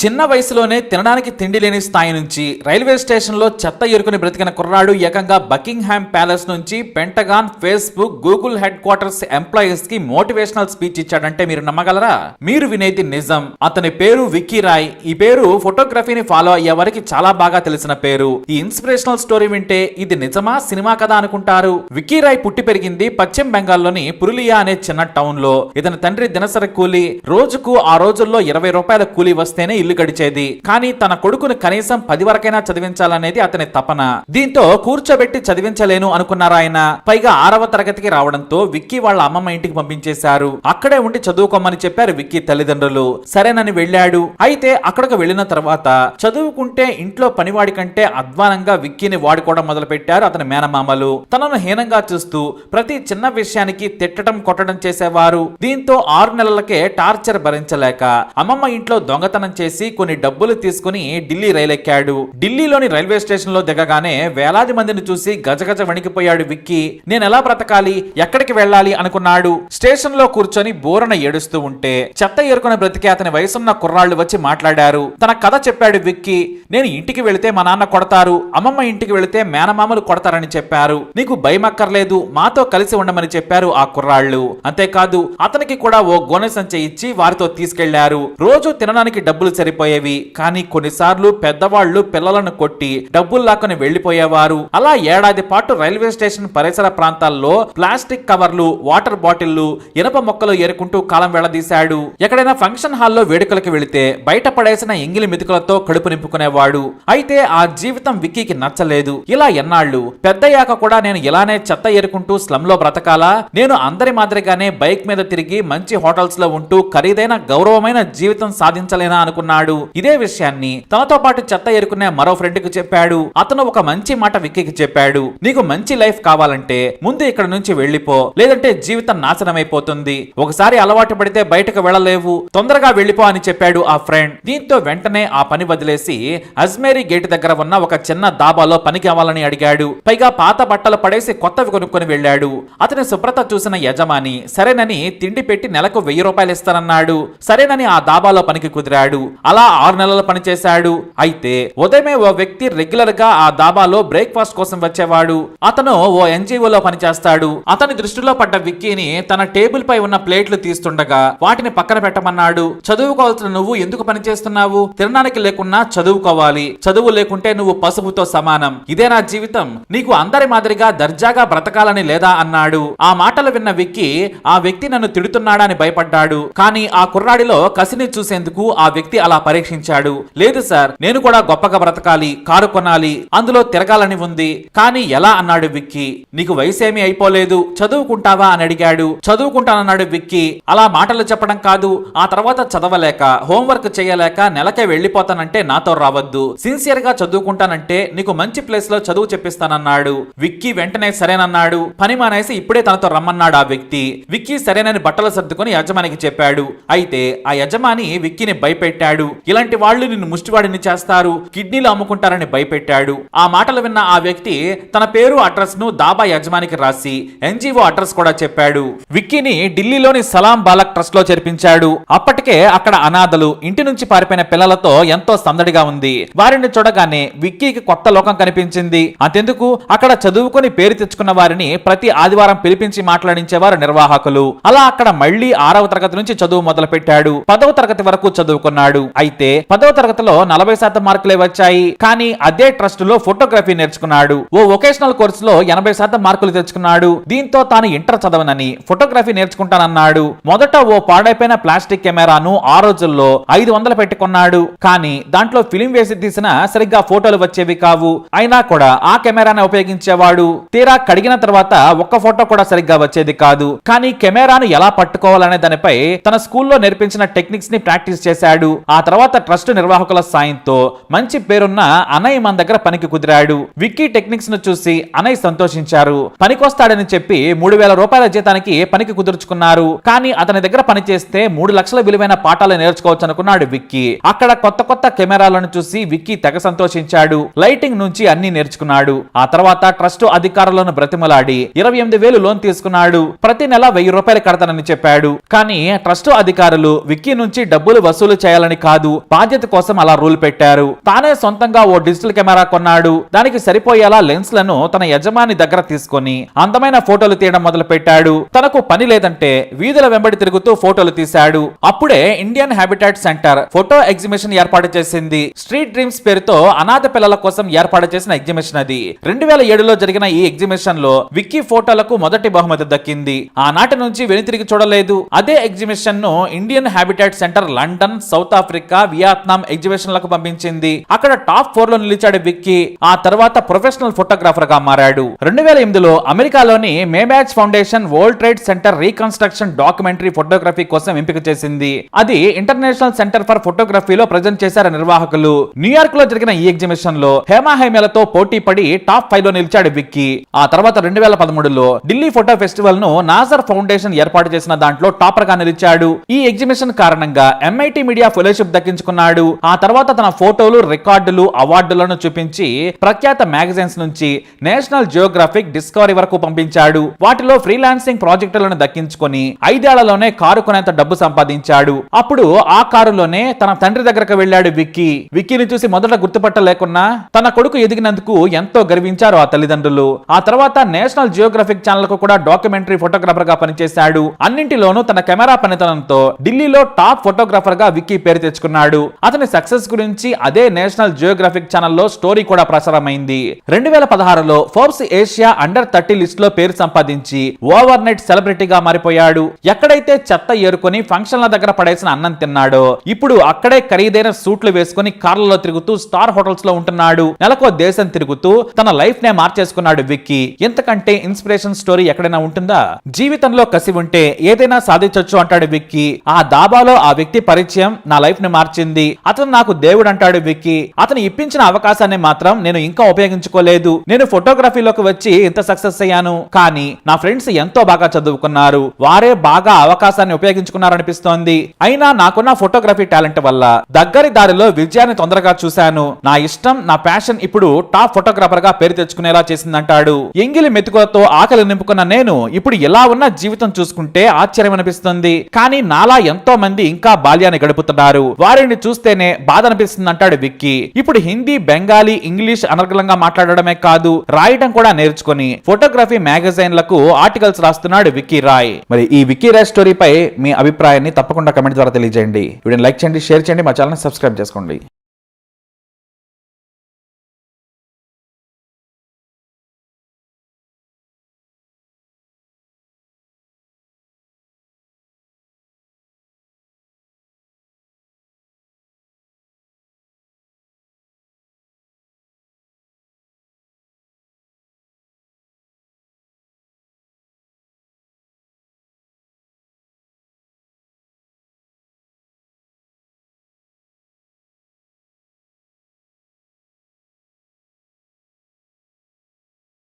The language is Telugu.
చిన్న వయసులోనే తినడానికి తిండి లేని స్థాయి నుంచి రైల్వే స్టేషన్లో చెత్త ఎరుకుని బ్రతికిన కుర్రాడు ఏకంగా బకింగ్హామ్ ప్యాలెస్ నుంచి Pentagon Facebook Google headquarters ఎంప్లాయీస్కి మోటివేషనల్ స్పీచ్ ఇచ్చాడంటే మీరు నమ్మగలరా? మీరు వినేది నిజం. అతని పేరు విక్కీ రాయ్. ఈ పేరు ఫోటోగ్రఫీని ఫాలో అయ్యే వారికి చాలా బాగా తెలిసిన పేరు. ఈ ఇన్స్పిరేషనల్ స్టోరీ వింటే ఇది నిజమా సినిమా కదా అనుకుంటారు. విక్కీ రాయ్ పుట్టి పెరిగింది పశ్చిమ బెంగాల్లోని పురులియా అనే చిన్న టౌన్లో ఇతని తండ్రి దినసరి కూలి. రోజుకు ఆ రోజుల్లో ఇరవై రూపాయల కూలీ వస్తేనే ఇల్లు గడిచేది. కానీ తన కొడుకును కనీసం పది వరకైనా చదివించాలనేది అతని తపన. దీంతో కూర్చోబెట్టి చదివించలేను అనుకున్నారు ఆయన? పైగా ఆరవ తరగతికి రావడంతో విక్కీ వాళ్ళ అమ్మమ్మ ఇంటికి పంపించేశారు. అక్కడే ఉండి చదువుకోమని చెప్పారు విక్కీ తల్లిదండ్రులు. సరేనని వెళ్ళాడు. అయితే అక్కడికి వెళ్ళిన తర్వాత చదువుకుంటే ఇంట్లో పనివాడి కంటే అధ్వానంగా విక్కీని వాడుకోవడం మొదలు పెట్టారు అతని మేనమామలు. తనను హీనంగా చూస్తూ ప్రతి చిన్న విషయానికి తిట్టడం కొట్టడం చేసేవారు. దీంతో ఆరు నెలలకే టార్చర్ భరించలేక అమ్మమ్మ ఇంట్లో దొంగతనం చేసి కొన్ని డబ్బులు తీసుకుని ఢిల్లీ రైలెక్కాడు. ఢిల్లీలోని రైల్వే స్టేషన్లో దిగగానే వేలాది మందిని చూసి గజగజ వణికిపోయాడు విక్కీ. నేను ఎలా బ్రతకాలి? ఎక్కడికి వెళ్ళాలి? అనుకున్నాడు. స్టేషన్లో కూర్చొని బోరన ఏడుస్తూ ఉంటే చెత్త ఏరుకుని బ్రతికే అతని వయసున్న కుర్రాళ్ళు వచ్చి మాట్లాడారు. తన కథ చెప్పాడు విక్కీ. నేను ఇంటికి వెళితే మా నాన్న కొడతారు. అమ్మమ్మ ఇంటికి వెళితే మేనమామలు కొడతారని చెప్పారు. నీకు భయం అక్కర్లేదు మాతో కలిసి ఉండమని చెప్పారు ఆ కుర్రాళ్ళు. అంతేకాదు అతనికి కూడా ఓ గోనె సంచి ఇచ్చి వారితో తీసుకెళ్ళారు. రోజు తినడానికి డబ్బులు సరిపోయేవి. కానీ కొన్నిసార్లు పెద్దవాళ్ళు పిల్లలను కొట్టి డబ్బులు లాక్కుని వెళ్ళిపోయేవారు అలా ఏడాది పాటు రైల్వే స్టేషన్ పరిసర ప్రాంతాల్లో ప్లాస్టిక్ కవర్లు వాటర్ బాటిళ్ళు ఇనప మొక్కలు ఏరుకుంటూ కాలం వెళ్ళదీశాడు ఎక్కడైనా ఫంక్షన్ హాల్లో వేడుకలకు వెళితే బయట పడేసిన ఎంగిలి మెతుకులతో కడుపు నింపుకునేవాడు. అయితే ఆ జీవితం విక్కీకి నచ్చలేదు. ఇలా ఎన్నాళ్ళు? పెద్దయ్యాక కూడా నేను ఇలానే చెత్త ఏరుకుంటూ స్లమ్లో బ్రతకాలా? నేను అందరి మాదిరిగానే బైక్ మీద తిరిగి మంచి హోటల్స్లో ఉంటూ ఖరీదైన గౌరవమైన జీవితం సాధించలేనా అనుకున్నాడు ఇదే విషయాన్ని తనతో పాటు చెత్త ఏరుకునే మరో ఫ్రెండ్కు చెప్పాడు. అతను ఒక మంచి మాట విక్కీకి చెప్పాడు. నీకు మంచి లైఫ్ కావాలంటే ముందు ఇక్కడ నుంచి వెళ్ళిపో. లేదంటే జీవితం నాశనమైపోతుంది. ఒకసారి అలవాటు పడితే బయటకు వెళ్ళలేవు. తొందరగా వెళ్ళిపో అని చెప్పాడు ఆ ఫ్రెండ్. దీంతో వెంటనే ఆ పని వదిలేసి అజ్మేరీ గేట్ దగ్గర ఉన్న ఒక చిన్న దాబాలో పని కావాలని అడిగాడు. పైగా పాత బట్టలు పడేసి కొత్తవి కొనుక్కొని వెళ్ళాడు. అతని శుభ్రత చూసిన యజమాని సరేనని తిండి పెట్టి నెలకు వెయ్యి రూపాయలు ఇస్తానన్నాడు. సరేనని ఆ దాబాలో పనికి కుదిరాడు. అలా ఆరు నెలలు పనిచేశాడు. అయితే ఉదయమే ఓ వ్యక్తి రెగ్యులర్గా ఆ దాబాలో బ్రేక్ఫాస్ట్ కోసం వచ్చేవాడు. అతను ఓ ఎన్జిఓలో పనిచేస్తాడు. అతని దృష్టిలో పడ్డ విక్కీని తన టేబుల్ పై ఉన్న ప్లేట్లు తీస్తుండగా వాటిని పక్కన పెట్టమన్నాడు. చదువుకోవాల్సిన నువ్వు ఎందుకు పని చేస్తున్నావు తినడానికి లేకున్నా చదువుకోవాలి. చదువు లేకుంటే నువ్వు పసుపుతో సమానం. ఇదే నా జీవితం. నీకు అందరి మాదిరిగా దర్జాగా బ్రతకాలని లేదా? అన్నాడు. ఆ మాటలు విన్న విక్కీ ఆ వ్యక్తి నన్ను తిడుతున్నాడా అని భయపడ్డాడు. కానీ ఆ కుర్రాడిలో కసిని చూసేందుకు ఆ వ్యక్తి అలా పరీక్షించాడు. లేదు సార్ నేను కూడా గొప్పగా బ్రతకాలి కారు కొనాలి అందులో తిరగాలని ఉంది. కానీ ఎలా అన్నాడు విక్కీ నీకు వయసేమీ అయిపోలేదు చదువుకుంటావా అని అడిగాడు. చదువుకుంటానన్నాడు విక్కీ అలా మాటలు చెప్పడం కాదు ఆ తర్వాత చదవలేక హోంవర్క్ చేయలేక నెలకే వెళ్ళిపోతానంటే నాతో రావద్దు. సిన్సియర్గా చదువుకుంటానంటే నీకు మంచి ప్లేస్లో చదువు చెప్పిస్తానన్నాడు. విక్కీ వెంటనే సరేనన్నాడు. పని మానేసి ఇప్పుడే తనతో రమ్మన్నాడు ఆ వ్యక్తి. విక్కీ సరేనని బట్టలు సర్దుకొని యజమానికి చెప్పాడు. అయితే ఆ యజమాని విక్కీని భయపెట్టాడు. ఇలాంటి వాళ్ళు నిన్ను ముష్టివాడిని చేస్తారు. కిడ్నీలు అమ్ముకుంటారని భయపెట్టాడు. ఆ మాటలు విన్న ఆ వ్యక్తి తన పేరు అడ్రస్ను దాబా యజమానికి రాసి ఎన్జిఓ అడ్రస్ కూడా చెప్పాడు. విక్కీని ఢిల్లీలోని సలాం బాలక్ ట్రస్ట్లో చేర్పించాడు. అప్పటికే అక్కడ అనాథలు ఇంటి నుంచి పారిపోయిన పిల్లలతో ఎంతో సందడిగా ఉంది. వారిని చూడగానే విక్కీకి కొత్త లోకం కనిపించింది. అంతెందుకు? అక్కడ చదువుకొని పేరు తెచ్చుకున్న వారిని ప్రతి ఆదివారం పిలిపించి మాట్లాడించేవారు నిర్వాహకులు. అలా అక్కడ మళ్ళీ ఆరవ తరగతి నుంచి చదువు మొదలు పెట్టాడు పదవ తరగతి వరకు చదువుకున్నాడు. అయితే పదవ తరగతిలో నలభై శాతం మార్కులే వచ్చాయి. కానీ అదే ట్రస్ట్లో ఫోటోగ్రఫీ నేర్చుకున్నాడు. ఓ వొకేషనల్ కోర్సులో ఎనభై శాతం మార్కులు తెచ్చుకున్నాడు. దీంతో తాను ఇంటర్ చదవనని ఫోటోగ్రఫీ నేర్చుకుంటానన్నాడు. మొదట ఓ పాడైపోయిన ప్లాస్టిక్ కెమెరాను ఆ రోజుల్లో ఐదు వందలు పెట్టుకున్నాడు. కానీ దాంట్లో ఫిలిం వేసి తీసిన సరిగ్గా ఫోటోలు వచ్చేవి కావు. అయినా కూడా ఆ కెమెరాని ఉపయోగించేవాడు. తీరా కడిగిన తర్వాత ఒక్క ఫోటో కూడా సరిగ్గా వచ్చేది కాదు. కానీ కెమెరాను ఎలా పట్టుకోవాలనే దానిపై తన స్కూల్లో నేర్పించిన టెక్నిక్స్ని ప్రాక్టీస్ చేశాడు. ఆ ఆ తర్వాత ట్రస్ట్ నిర్వాహకుల సాయంతో మంచి పేరున్న అనయ్ మన దగ్గర పనికి కుదిరాడు. విక్కీ టెక్నిక్స్ను చూసి అనయ్ సంతోషించారు. పనికొస్తాడని చెప్పి మూడు వేల రూపాయల జీతానికి పనికి కుదుర్చుకున్నారు. కానీ అతని దగ్గర పనిచేస్తే మూడు లక్షల విలువైన పాఠాలు నేర్చుకోవచ్చు అనుకున్నాడు విక్కీ. అక్కడ కొత్త కొత్త కెమెరాలను చూసి విక్కీ తెగ సంతోషించాడు. లైటింగ్ నుంచి అన్ని నేర్చుకున్నాడు. ఆ తర్వాత ట్రస్ట్ అధికారులను బ్రతిమలాడి ఇరవై ఎనిమిది వేలు లోన్ తీసుకున్నాడు. ప్రతి నెల వెయ్యి రూపాయలు కడతానని చెప్పాడు. కానీ ట్రస్ట్ అధికారులు విక్కీ నుంచి డబ్బులు వసూలు చేయాలని కాదు. బాధ్యత కోసం అలా రూల్ పెట్టారు. తానే సొంతంగా ఓ డిజిటల్ కెమెరా కొన్నాడు. దానికి సరిపోయేలా లెన్స్లను తన యజమాని దగ్గర తీసుకొని అందమైన ఫోటోలు తీయడం మొదలు పెట్టాడు తనకు పని లేదంటే వీధుల వెంబడి తిరుగుతూ ఫోటోలు తీశాడు. అప్పుడే Indian habitat centre photo exhibition ఏర్పాటు చేసింది. స్ట్రీట్ డ్రీమ్స్ పేరుతో అనాథ పిల్లల కోసం ఏర్పాటు చేసిన ఎగ్జిబిషన్ అది. రెండు వేల ఏడులో జరిగిన ఈ ఎగ్జిబిషన్లో విక్కీ ఫోటోలకు మొదటి బహుమతి దక్కింది. ఆనాటి నుంచి వెనుతిరిగి చూడలేదు. అదే ఎగ్జిబిషన్ను Indian habitat centre London South Africa Vietnam ఎగ్జిబిషన్లకు పంపించింది. అక్కడ టాప్ ఫోర్లో నిలిచాడు విక్కీ. ఆ తర్వాత ప్రొఫెషనల్ ఫోటోగ్రాఫర్గా మారాడు. రెండు వేల ఎనిమిదిలో అమెరికాలోని Maybach foundation world trade centre reconstruction documentary photography కోసం ఎంపిక చేసింది. అది ఇంటర్నేషనల్ సెంటర్ ఫర్ ఫోటోగ్రఫీలో ప్రజెంట్ చేశారు నిర్వాహకులు. న్యూయార్క్లో జరిగిన ఈ ఎగ్జిబిషన్లో హేమా హేమలతో పోటీ పడి టాప్ ఫైవ్లో నిలిచాడు విక్కీ. ఆ తర్వాత రెండు వేల పదమూడులో ఢిల్లీ ఫోటో ఫెస్టివల్ను నాజర్ ఫౌండేషన్ ఏర్పాటు చేసిన దాంట్లో టాపర్గా నిలిచాడు. ఈ ఎగ్జిబిషన్ కారణంగా ఎంఐటి మీడియా ఫెలోషిప్ దక్కించుకున్నాడు. ఆ తర్వాత తన ఫోటోలు రికార్డులు అవార్డులను చూపించి ప్రఖ్యాత మ్యాగజైన్స్ నుంచి నేషనల్ జియోగ్రఫిక్ డిస్కవరీ వరకు పంపించాడు. వాటిలో ఫ్రీలాన్సింగ్ ప్రాజెక్టులను దక్కించుకొని ఐదేళ్ళలోనే కారు కొనేంత డబ్బు సంపాదించాడు. అప్పుడు ఆ కారులోనే తన తండ్రి దగ్గరకు వెళ్ళాడు విక్కీ. విక్కీని చూసి మొదట గుర్తుపట్టలేకున్నా తన కొడుకు ఎదిగినందుకు ఎంతో గర్వించారు ఆ తల్లిదండ్రులు. ఆ తర్వాత నేషనల్ జియోగ్రఫిక్ ఛానల్కు కూడా డాక్యుమెంటరీ ఫోటోగ్రాఫర్గా పనిచేశాడు. అన్నింటిలోనూ తన కెమెరా పనితనంతో ఢిల్లీలో టాప్ ఫోటోగ్రాఫర్గా విక్కీ పేరు తెచ్చుకున్నాడు అతని సక్సెస్ గురించి అదే నేషనల్ జియోగ్రఫిక్ ఛానల్లో స్టోరీ కూడా ప్రసారమైంది. రెండు వేల పదహారులో ఫోర్బ్స్ ఏషియా అండర్ థర్టీ లిస్ట్లో పేరు సంపాదించి ఓవర్ నైట్ సెలబ్రిటీగా మారిపోయాడు. ఎక్కడైతే చెత్త ఏరుకొని ఫంక్షన్ల దగ్గర పడేసిన అన్నం తిన్నాడో ఇప్పుడు అక్కడే ఖరీదైన సూట్లు వేసుకుని కార్లలో తిరుగుతూ స్టార్ హోటల్స్లో ఉంటున్నాడు. నెలకో దేశం తిరుగుతూ తన లైఫ్ నే మార్చేసుకున్నాడు విక్కీ. ఇంతకంటే ఇన్స్పిరేషన్ స్టోరీ ఎక్కడైనా ఉంటుందా? జీవితంలో కసి ఉంటే ఏదైనా సాధించొచ్చు అంటాడు విక్కీ. ఆ దాబాలో ఆ వ్యక్తి పరిచయం నా లైఫ్ ని మార్చింది. అతను నాకు దేవుడు అంటాడు విక్కీ. అతను ఇప్పించిన అవకాశాన్ని మాత్రం నేను ఇంకా ఉపయోగించుకోలేదు. నేను ఫోటోగ్రఫీలోకి వచ్చి ఇంత సక్సెస్ అయ్యాను. కానీ నా ఫ్రెండ్స్ ఎంతో బాగా చదువుకున్నారు. వారే బాగా అవకాశాన్ని ఉపయోగించుకున్నారనిపిస్తోంది. అయినా నాకున్న ఫోటోగ్రఫీ టాలెంట్ వల్ల దగ్గరి దారిలో విజయాన్ని తొందరగా చూశాను. నా ఇష్టం నా ప్యాషన్ ఇప్పుడు టాప్ ఫోటోగ్రాఫర్గా పేరు తెచ్చుకునేలా చేసిందంటాడు. ఎంగిలి మెతుకులతో ఆకలి నింపుకున్న నేను ఇప్పుడు ఎలా ఉన్న జీవితం చూసుకుంటే ఆశ్చర్యం అనిపిస్తుంది కానీ నాలా ఎంతో మంది ఇంకా బాల్యాన్ని గడుపుతున్నారు. వారిని చూస్తేనే బాధ అనిపిస్తుంది అంటాడు విక్కీ. ఇప్పుడు హిందీ బెంగాలీ ఇంగ్లీష్ అనర్గలంగా మాట్లాడడమే కాదు రాయడం కూడా నేర్చుకొని ఫోటోగ్రఫీ మ్యాగజైన్లకు ఆర్టికల్స్ రాస్తున్నాడు విక్కీ రాయ్. మరి ఈ విక్కీ రాయ్ స్టోరీపై మీ అభిప్రాయాన్ని తప్పకుండా కమెంట్ ద్వారా తెలియజేయండి. వీడియోని లైక్ చేయండి షేర్ చేయండి మా ఛానల్ సబ్స్క్రైబ్ చేసుకోండి.